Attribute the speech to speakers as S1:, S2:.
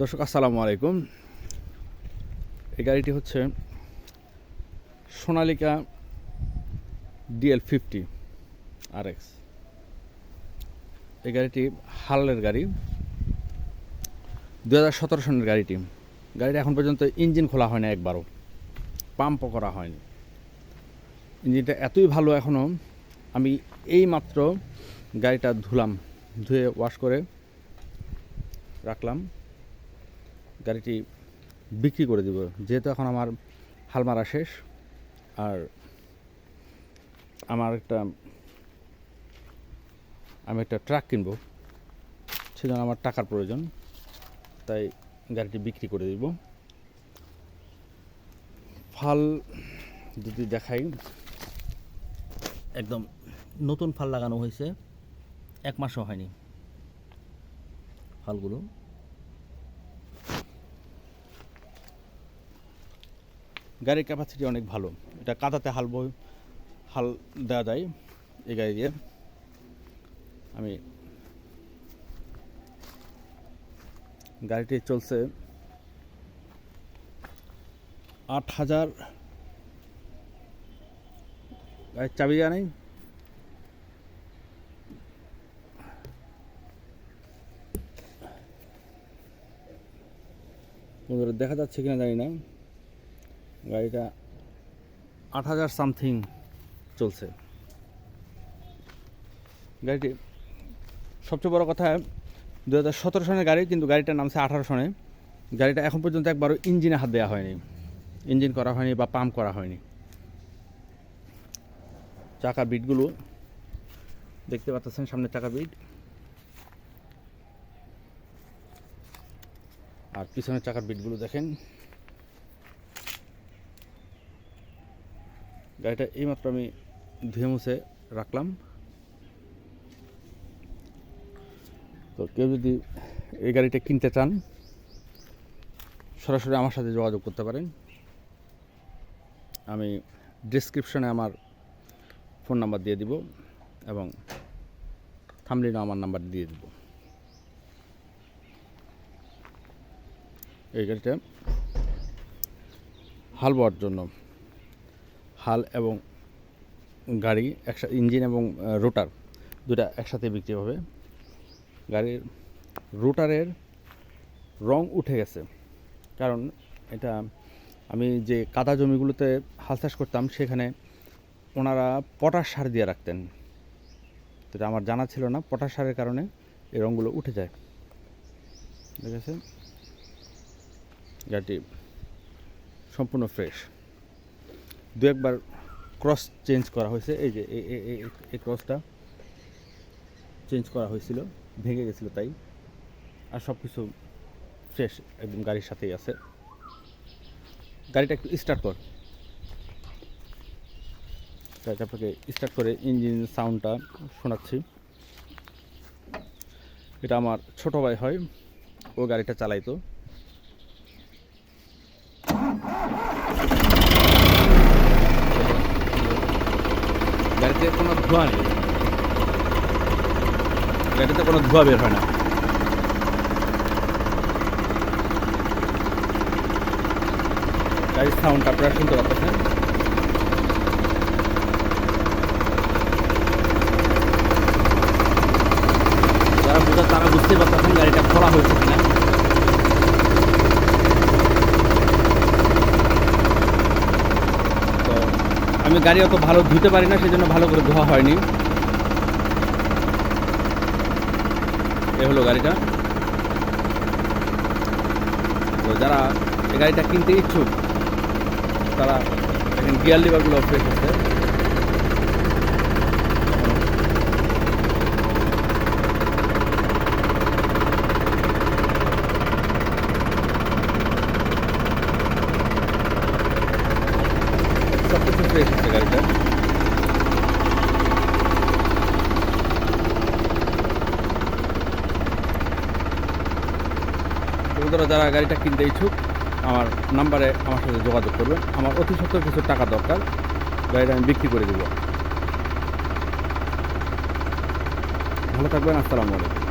S1: দর্শক, আসসালামু আলাইকুম। এই গাড়িটি হচ্ছে Sonalika DL fifty R X. এই গাড়িটি হালের গাড়ি। দু সতেরো সনের গাড়িটি। গাড়িটা এখন পর্যন্ত ইঞ্জিন খোলা হয় না একবারও। পাম্পও করা হয়নি। ইঞ্জিনটা এতই ভালো এখনও। আমি এই মাত্র গাড়িটা ধুলাম, ধুয়ে ওয়াশ করে রাখলাম। গাড়িটি বিক্রি করে দিব, যেহেতু এখন আমার হাল মারা শেষ। আর আমার একটা, আমি একটা ট্রাক কিনবো, সেজন্য আমার টাকার প্রয়োজন, তাই গাড়িটি বিক্রি করে দিব। ফাল যদি দেখাই, একদম নতুন ফাল লাগানো হয়েছে, এক মাসও হয়নি ফালগুলো। গাড়ির ক্যাপাসিটি অনেক ভালো। এটা কাদাতে হাল হাল দেওয়া যায় এই গাড়ি দিয়ে। আমি গাড়িটি চলছে আট হাজার। গাড়ির চাবি দেওয়া নেই। বন্ধুরা, দেখা যাচ্ছে কিনা জানি না। গাড়িটা আট হাজার সামথিং চলছে। গাড়িটি সবচেয়ে বড় কথা দু হাজার সতেরো সনের গাড়ি, কিন্তু গাড়িটার নামছে আঠারো সনে। গাড়িটা এখন পর্যন্ত একবারও ইঞ্জিনে হাত দেওয়া হয়নি। ইঞ্জিন করা হয়নি বা পাম্প করা হয়নি। চাকা বিটগুলো দেখতে পাচ্ছেন সামনে চাকা বিট। আর পিছনের চাকার বিটগুলো দেখেন। গাড়িটা এইমাত্র আমি ধুয়ে মুছে রাখলাম। তো কেউ যদি এই গাড়িটা কিনতে চান, সরাসরি আমার সাথে যোগাযোগ করতে পারেন। আমি ডিসক্রিপশনে আমার ফোন নাম্বার দিয়ে দিব এবং থামলিনও আমার নাম্বার দিয়ে দিব। এই গাড়িটা হাল জন্য হাল এবং গাড়ি একসাথে ইঞ্জিন এবং রোটার দুটা একসাথে বিক্রি হবে। গাড়ির রোটারের রং উঠে গেছে। কারণ এটা আমি যে কাদা জমিগুলোতে হাল চাষ করতাম, সেখানে ওনারা পটাশ সার দিয়ে রাখতেন। এটা আমার জানা ছিল না, পটাশ সারের কারণে এই রঙগুলো উঠে যায়। ঠিক আছে? গাড়িটি সম্পূর্ণ ফ্রেশ। দু একবার ক্রস চেঞ্জ করা হয়েছে। এই যে, এই- ক্রসটা চেঞ্জ করা হয়েছিল, ভেঙে গেছিল তাই। আর সব কিছু ফ্রেশ একদম গাড়ির সাথেই আছে। গাড়িটা একটু স্টার্ট কর। আপনাকে স্টার্ট করে ইঞ্জিন সাউন্ডটা শোনাচ্ছি। এটা আমার ছোট ভাই হয়, ও গাড়িটা চালাইতো। গাড়িতে কোনো ধোঁয়া নেই। গাড়িতে কোনো ধোঁয়া বের হয় না। গাড়ির সাউন্ড আপনারা শুনতে পাচ্ছেন? যারা বুঝা তারা বুঝতেই পারতেছেন গাড়িটা খোলা হয়েছে কিনা তো আমি গাড়ি অত ভালো ধুতে পারি না, সেজন্য ভালো করে ধোয়া হয়নি। এ হলো গাড়িটা। তো যারা এই গাড়িটা কিনতে ইচ্ছুক, তারা এখন গিয়ার লিভারগুলো ফ্রেশ আছে। ফ্রেশ আছে গাড়িটা যারা গাড়িটা কিনতে ইচ্ছুক, আমার নাম্বারে আমার সাথে যোগাযোগ করবেন আমার অতি সত্তর কিছু টাকা দরকার। গাড়িটা আমি বিক্রি করে দেবো। ভালো থাকবেন, আসসালামু আলাইকুম।